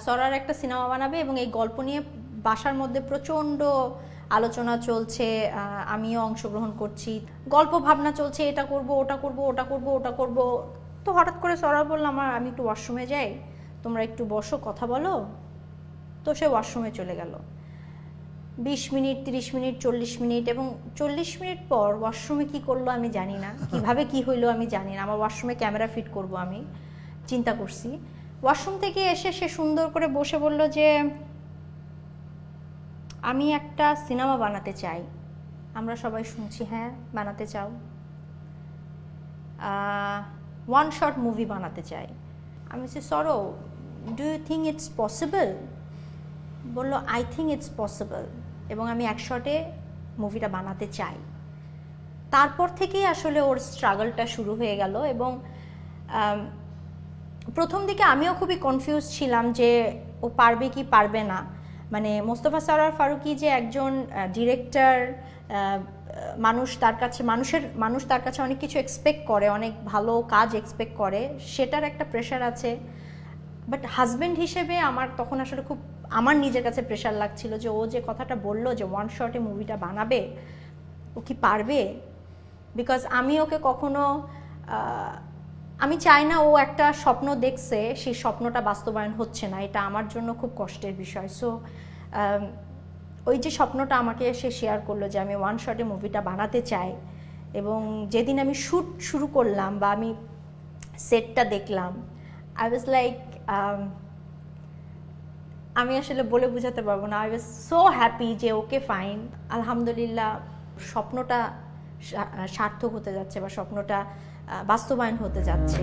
সরার একটা সিনেমা বানাবে এবং এই গল্প নিয়ে বাসার মধ্যে প্রচণ্ড আলোচনা চলছে আমিও অংশগ্রহণ করছি। গল্প ভাবনা চলছে, এটা করব, ওটা করব ওটা করব ওটা করব। তো হঠাৎ করে সরা বললাম আমার, আমি একটু ওয়াশরুমে যাই, তোমরা একটু বসো, কথা বলো। তো সে ওয়াশরুমে চলে গেল। বিশ মিনিট, তিরিশ মিনিট, চল্লিশ মিনিট এবং চল্লিশ মিনিট পর ওয়াশরুমে কি করল আমি জানি না। কীভাবে কি হইল আমি জানি না। আমার ওয়াশরুমে ক্যামেরা ফিট করব আমি। চিন্তা করছি। ওয়াশরুম থেকে এসে সে সুন্দর করে বসে বলল যে, আমি একটা সিনেমা বানাতে চাই। আমরা সবাই শুনছি হ্যাঁ বানাতে চাও। ওয়ান শট মুভি বানাতে চাই। আমি সে সরো do you think it's possible বলল আই থিঙ্ক ইটস পসিবল এবং আমি এক শটে মুভিটা বানাতে চাই। তারপর থেকেই আসলে ওর স্ট্রাগলটা শুরু হয়ে গেল এবং প্রথম দিকে আমিও খুবই কনফিউজ ছিলাম যে ও পারবে কি পারবে না। মানে মোস্তফা সরার ফারুকি যে একজন ডিরেক্টর মানুষ তার কাছে, মানুষের, মানুষ তার কাছে অনেক কিছু এক্সপেক্ট করে, অনেক ভালো কাজ এক্সপেক্ট করে, সেটার একটা প্রেশার আছে। বাট হাজব্যান্ড হিসেবে আমার তখন আসলে খুব, আমার নিজের কাছে প্রেশার লাগছিল যে ও যে কথাটা বলল যে ওয়ান শটে মুভিটা বানাবে, ও কি পারবে? বিকজ আমি ওকে কখনো আমি চাই না ও একটা স্বপ্ন দেখছে, সেই স্বপ্নটা বাস্তবায়ন হচ্ছে না। এটা আমার জন্য খুব কষ্টের বিষয়। সো ওই যে স্বপ্নটা আমাকে সে শেয়ার করল যে আমি ওয়ান শটে মুভিটা বানাতে চাই এবং যেদিন আমি শ্যুট শুরু করলাম বা আমি সেটটা দেখলাম আই ওয়াজ লাইক আমি আসলে বলে বোঝাতে পারব না। আই ওয়াজ সো হ্যাপি যে ওকে ফাইন আলহামদুলিল্লাহ, স্বপ্নটা সার্থক হতে যাচ্ছে বা স্বপ্নটা বাস্তবায়ন হতে যাচ্ছে।